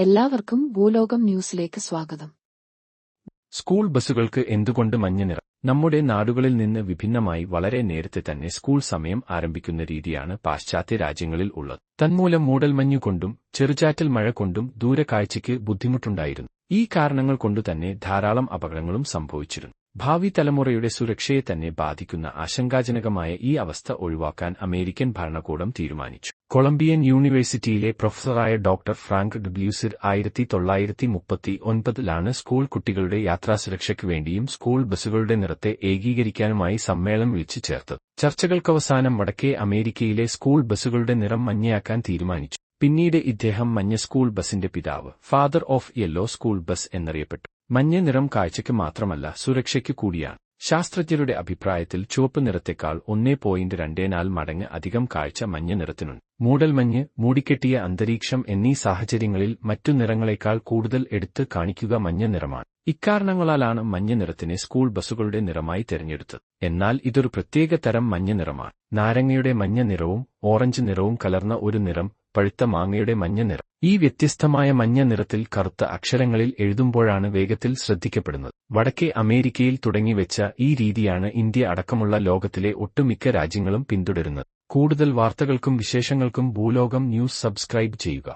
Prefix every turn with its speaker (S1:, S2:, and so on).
S1: എല്ലാവർക്കും ഭൂലോകം ന്യൂസിലേക്ക് സ്വാഗതം.
S2: സ്കൂൾ ബസ്സുകൾക്ക് എന്തുകൊണ്ട് മഞ്ഞ നിറം? നമ്മുടെ നാടുകളിൽ നിന്ന് വിഭിന്നമായി വളരെ നേരത്തെ തന്നെ സ്കൂൾ സമയം ആരംഭിക്കുന്ന രീതിയാണ് പാശ്ചാത്യ രാജ്യങ്ങളിൽ ഉള്ളത്. തന്മൂലം മൂടൽമഞ്ഞുകൊണ്ടും ചെറുചാറ്റൽ മഴ കൊണ്ടും ദൂരക്കാഴ്ചയ്ക്ക് ബുദ്ധിമുട്ടുണ്ടായിരുന്നു. ഈ കാരണങ്ങൾ കൊണ്ടുതന്നെ ധാരാളം അപകടങ്ങളും സംഭവിച്ചിരുന്നു. ഭാവി തലമുറയുടെ സുരക്ഷയെ തന്നെ ബാധിക്കുന്ന ആശങ്കാജനകമായ ഈ അവസ്ഥ ഒഴിവാക്കാൻ അമേരിക്കൻ ഭരണകൂടം തീരുമാനിച്ചു. കൊളംബിയൻ യൂണിവേഴ്സിറ്റിയിലെ പ്രൊഫസറായ ഡോക്ടർ ഫ്രാങ്ക് ഡബ്ല്യൂസിർ ആയിരത്തി തൊള്ളായിരത്തി മുപ്പത്തി ഒൻപതിലാണ് സ്കൂൾ കുട്ടികളുടെ യാത്രാസുരക്ഷയ്ക്ക് വേണ്ടിയും സ്കൂൾ ബസ്സുകളുടെ നിറത്തെ ഏകീകരിക്കാനുമായി സമ്മേളനം വിളിച്ചു ചേർത്തത്. ചർച്ചകൾക്കവസാനം വടക്കേ അമേരിക്കയിലെ സ്കൂൾ ബസ്സുകളുടെ നിറം മഞ്ഞയാക്കാൻ തീരുമാനിച്ചു. പിന്നീട് ഇദ്ദേഹം മഞ്ഞ സ്കൂൾ ബസിന്റെ പിതാവ് father of yellow school bus എന്നറിയപ്പെട്ടു. മഞ്ഞ നിറം കാഴ്ചയ്ക്ക് മാത്രമല്ല സുരക്ഷയ്ക്ക് കൂടിയാണ്. ശാസ്ത്രജ്ഞരുടെ അഭിപ്രായത്തിൽ ചുവപ്പ് നിറത്തെക്കാൾ ഒന്നേ പോയിന്റ് രണ്ടേനാൽ മടങ്ങ് അധികം കാഴ്ച മഞ്ഞ നിറത്തിനുണ്ട് മൂടൽമഞ്ഞ് മൂടിക്കെട്ടിയ അന്തരീക്ഷം എന്നീ സാഹചര്യങ്ങളിൽ മറ്റു നിറങ്ങളെക്കാൾ കൂടുതൽ എടുത്ത് കാണിക്കുക മഞ്ഞ നിറമാണ് ഇക്കാരണങ്ങളാലാണ് മഞ്ഞ നിറത്തിനെ സ്കൂൾ ബസ്സുകളുടെ നിറമായി തിരഞ്ഞെടുത്തത്. എന്നാൽ ഇതൊരു പ്രത്യേക തരം മഞ്ഞ നിറമാണ് നാരങ്ങയുടെ മഞ്ഞ നിറവും ഓറഞ്ച് നിറവും കലർന്ന ഒരു നിറം പഴുത്ത മാങ്ങയുടെ മഞ്ഞ നിറം ഈ വ്യത്യസ്തമായ മഞ്ഞ നിറത്തിൽ കറുത്ത അക്ഷരങ്ങളിൽ എഴുതുമ്പോഴാണ് വേഗത്തിൽ ശ്രദ്ധിക്കപ്പെടുന്നത്. വടക്കേ അമേരിക്കയിൽ തുടങ്ങിവെച്ച ഈ രീതിയാണ് ഇന്ത്യ അടക്കമുള്ള ലോകത്തിലെ ഒട്ടുമിക്ക രാജ്യങ്ങളും പിന്തുടരുന്നത്. കൂടുതൽ വാർത്തകൾക്കും വിശേഷങ്ങൾക്കും ഭൂലോകം ന്യൂസ് സബ്സ്ക്രൈബ് ചെയ്യുക.